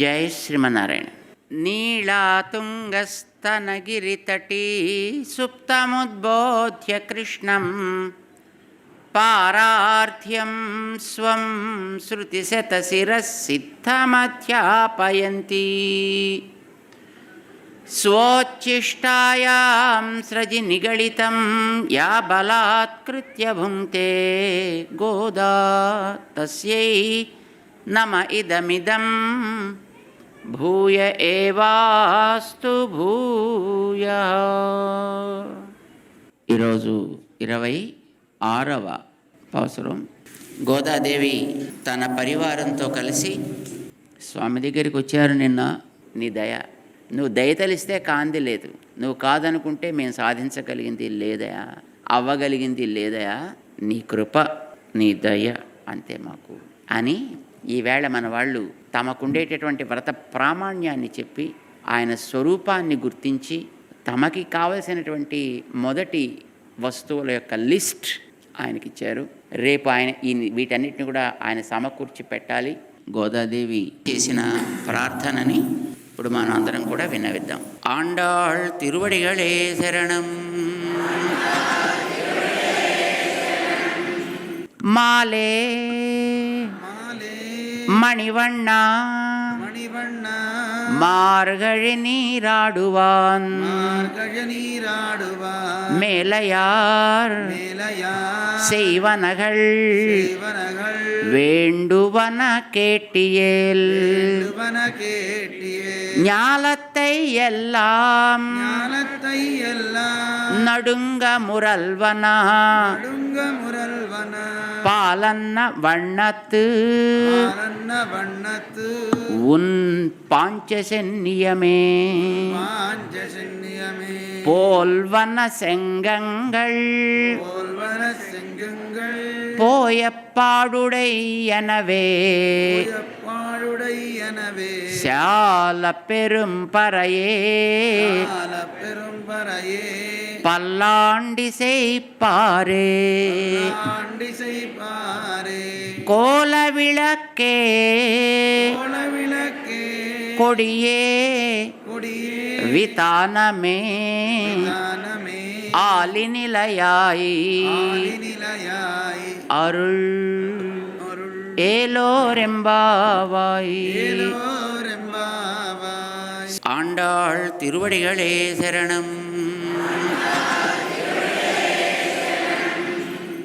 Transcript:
జై శ్రీమన్నారాయణ నీళాతుంగస్తనగిరితటీ సుప్తముద్బోధ్య కృష్ణం పారార్థ్యం స్వం శృతిశతశిరసిద్ధమధ్యాపయంతి स्वोच्छिष्टायां स्रजि निगलितं या बलात्कृत्य भुङ्क्ते गोदा तस्यै नम इदमिदं భూయ ఏవాస్తు భూయ ఈరోజు ఇరవై ఆరవ అవసరం. గోదాదేవి తన పరివారంతో కలిసి స్వామి దగ్గరికి వచ్చారు నిన్న నీ దయ. నువ్వు దయ తలిస్తే కాంతి లేదు. నువ్వు కాదనుకుంటే మేము సాధించగలిగింది లేదయా? అవ్వగలిగింది లేదయా? నీ కృప నీ దయ అంతే మాకు. అని ఈవేళ మన వాళ్ళు తమకుండేటటువంటి వ్రత ప్రామాణ్యాన్ని చెప్పి ఆయన స్వరూపాన్ని గుర్తించి తమకి కావలసినటువంటి మొదటి వస్తువుల యొక్క లిస్ట్ ఆయనకిచ్చారు. రేపు ఆయన ఈ వీటన్నిటిని కూడా ఆయన సమకూర్చి పెట్టాలి. గోదాదేవి చేసిన ప్రార్థనని ఇప్పుడు మనం అందరం కూడా విన్నవిద్దాం ఆండాళ్ తిరువడిగళే శరణం. మాలే மணிவண்ணா. மணிவண்ணா. மார்கழி நீராடுவான். நீராடுவான். மேலையார். செய்வனகள். வேண்டுவன கேட்டியேல். ஞாலத்தை எல்லாம். நடுங்க முரல்வனா. நடுங்க முரல்வனா. பாலன்ன வண்ணத்து. வண்ணத்து. உன் பாஞ்சசென்னியமே போல்வன செங்கங்கள். போல்வன செங்குங்கள். போய பாடுடையனவே பாடுடையனவே சால பெரும் பறையே. பெரும் பறையே. பல்லாண்டி செய்ப்பாரே. ஆண்டி செய்ப்பாரே. கோல விளக்கே கோல விளக்கே கொடியே. கொடியே. விதானமே. விதானமே. ஆலிநிலையாய். அருள் ஏலோரெம்பாவாய். ஆண்டாள் திருவடிகளே சரணம்.